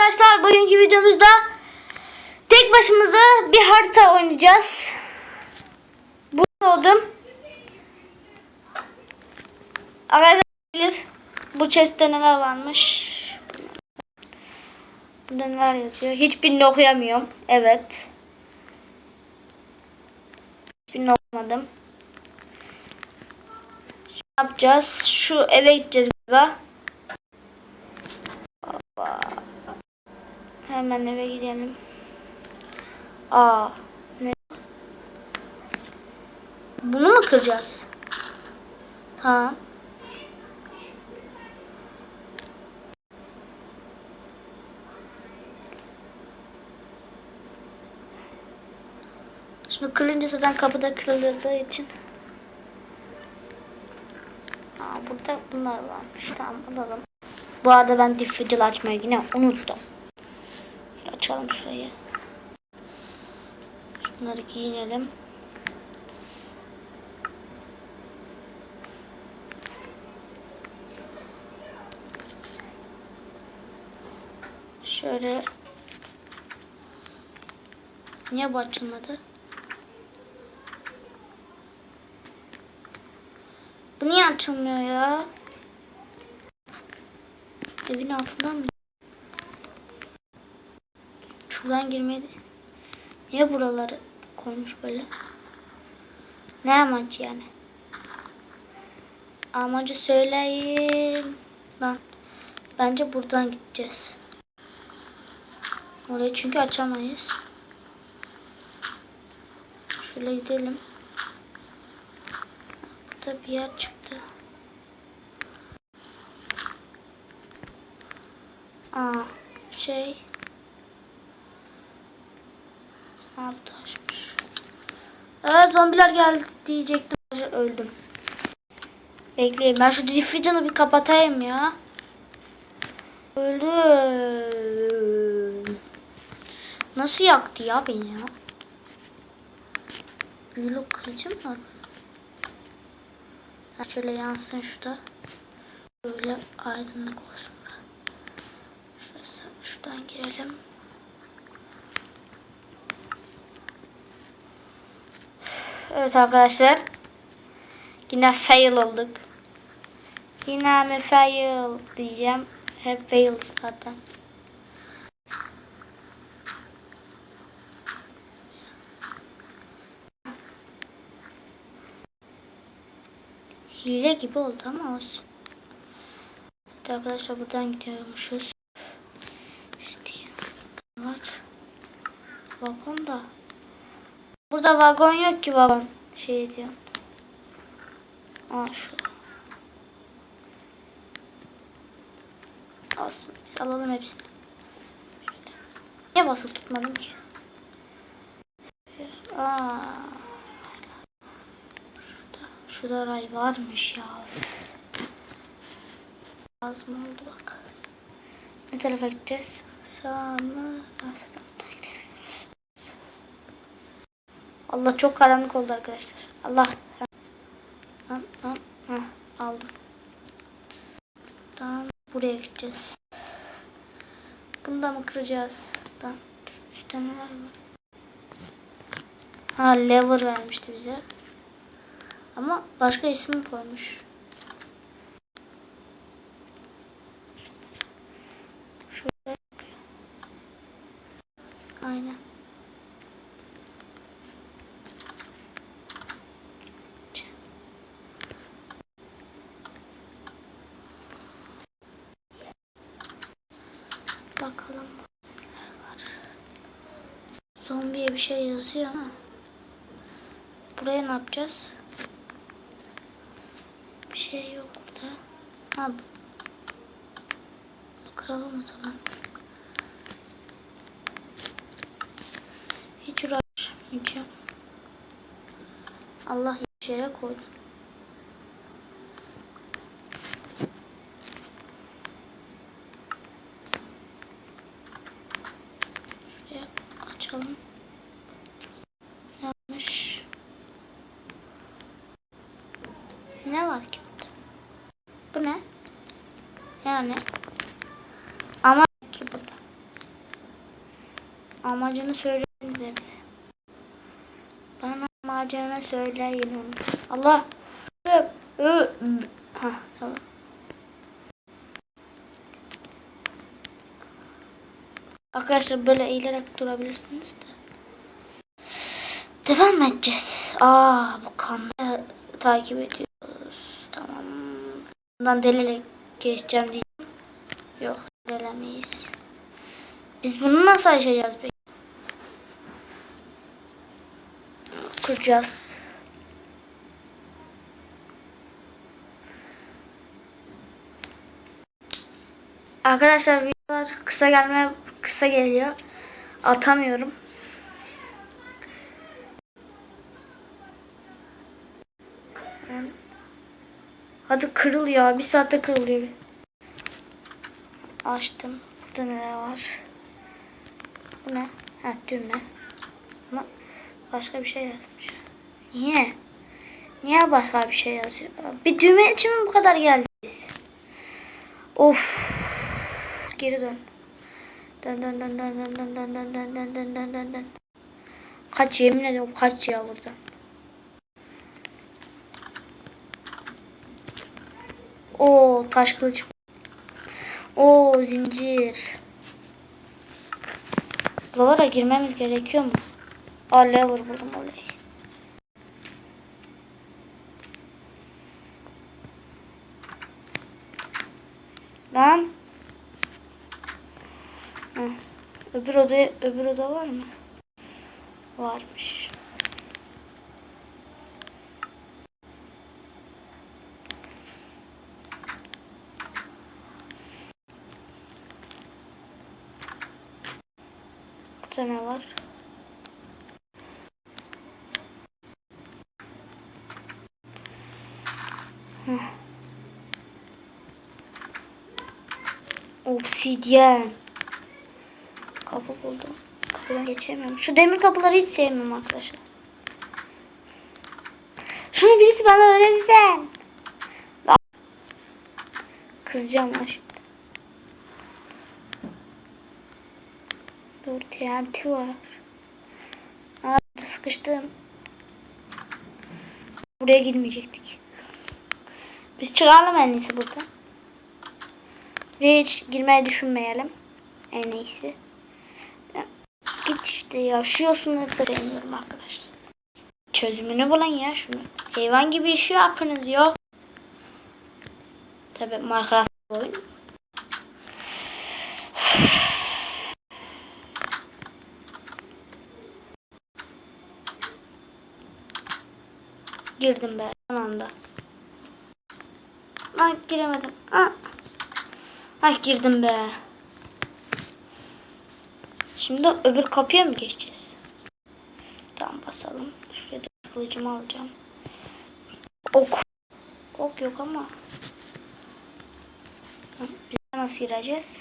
Arkadaşlar bugünkü videomuzda tek başımıza bir harita oynayacağız. Burada oldum. Arkadaşlar bilir bu chest'te neler varmış. Burada neler yazıyor. Hiçbirini okuyamıyorum. Evet. Hiçbirini okumadım. Ne yapacağız? Şu eve gideceğiz galiba. Hemen eve gidelim. Aa, ne? Bunu mu kıracağız? Ha. Şunu kırınca zaten kapıda kırıldığı için. Aa, burada bunlar varmış. Tamam alalım. Bu arada ben difficile açmayı yine unuttum. Açalım şurayı. Şunları giyinelim. Şöyle Niye bu açılmadı? Bu niye açılmıyor ya? Evin altından mı? Şuradan girmedi. Niye buraları koymuş böyle? Ne amaç yani? Amacı söyleyin. Lan. Bence buradan gideceğiz. Orayı çünkü açamayız. Şöyle gidelim. Burada bir yer çıktı. Aa, şey. Aa, bu taşmış. Evet zombiler geldi diyecektim. Öldüm. Bekleyin ben şu diffusion'ı bir kapatayım ya. Öldüm. Nasıl yaktı ya beni ya? Büyülü kılıcım var. Ha, Şöyle yansın şurada. Böyle aydınlık olsun. Şuradan girelim. Evet arkadaşlar. Yine fail olduk. Yine mi fail diyeceğim. Hep fail zaten. Hile gibi oldu ama olsun. Evet arkadaşlar buradan gidiyormuşuz. İşte var. Vagon da. Burada vagon yok ki vagon. Şey diyor. Aa şu. Olsun. Biz alalım hepsini. Şöyle. Niye basılı tutmadım ki? Aa. Şurada, şurada ray varmış ya. Lazım oldu bak. Ne tarafa gideceğiz? Sağ mı? Sağ Allah çok karanlık oldu arkadaşlar. Allah. Lan, lan, ha, aldım. Tamam. Buraya gideceğiz. Bunu da mı kıracağız? Tamam. Dur, üstte neler var? Ha lever vermişti bize. Ama başka isim koymuş. Şöyle. Aynen. Bakalım burada neler var. Zombiye bir şey yazıyor ama. Buraya ne yapacağız? Bir şey yok burada. Ha. kıralım o zaman. Hiç uğraşmayacağım. Allah yere koydu. Şuraya açalım. Yanlış. Ne var ki burada? Bu ne? Yani. Ama ki burada. amacını söyleyinize bize. Bana amacını söyleyin onu. Allah. Ha tamam. Arkadaşlar böyle eğilerek durabilirsiniz de. Devam edeceğiz. Aa bu kanı takip ediyoruz. Tamam. Bundan delile geçeceğim diyeceğim. Yok delemeyiz. Biz bunu nasıl aşacağız peki? Kuracağız. Arkadaşlar videolar kısa gelmeye kısa geliyor. Atamıyorum. Hadi kırıl ya. Bir saatte kırılıyor. Açtım. Burada neler var? Bu ne? Ha düğme. Ama başka bir şey yazmış. Niye? Niye başka bir şey yazıyor? Bir düğme için mi bu kadar geldiniz? Of. Geri dön. Dön dön dön dön dön dön dön dön dön dön dön dön dön dön. Kaç yemin ediyorum kaç ya buradan. Oo taş kılıç. Oo zincir. Buralara girmemiz gerekiyor mu? Aa lever buldum oley. Lan. Hı. Öbür oda öbür oda var mı? Varmış. Ne var? Obsidyen. Kapı buldum. Kapıdan geçemiyorum. Şu demir kapıları hiç sevmiyorum arkadaşlar. Şunu birisi bana öğretsen. Kızacağım lan şimdi. Dur TNT var. Aa, sıkıştım. Buraya girmeyecektik. Biz çıkaralım en iyisi burada. Buraya hiç girmeyi düşünmeyelim. En iyisi. Git işte ya. Şu yosunları da sevmiyorum arkadaşlar. Çözümünü bulun ya şunu. Hayvan gibi işi yapınız ya. Tabi Minecraft oyun. Girdim be son anda. Ay giremedim. Ah. Ay girdim be. Şimdi öbür kapıya mı geçeceğiz? Tamam basalım. Şuraya da kılıcımı alacağım. Ok. Ok yok ama. Biz nasıl gireceğiz?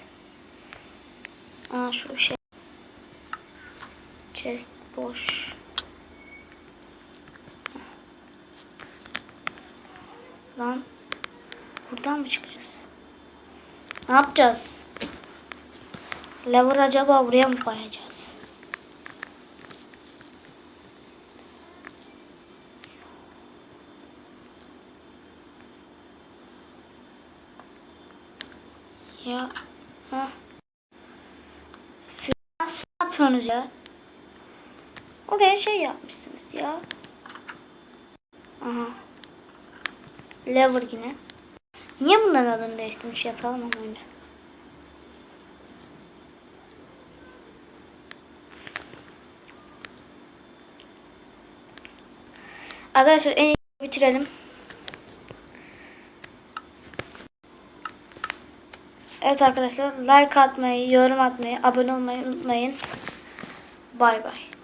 Aa şu şey. Chest boş. Lan. Buradan mı çıkacağız? Ne yapacağız? Lever acaba buraya mı koyacağız? Ya. Ha. Nasıl yapıyorsunuz ya? Oraya şey yapmışsınız ya. Aha. Lever yine. Niye bunların adını değiştirmiş yatalım ama öyle. Arkadaşlar en iyi bitirelim. Evet arkadaşlar like atmayı, yorum atmayı, abone olmayı unutmayın. Bay bay.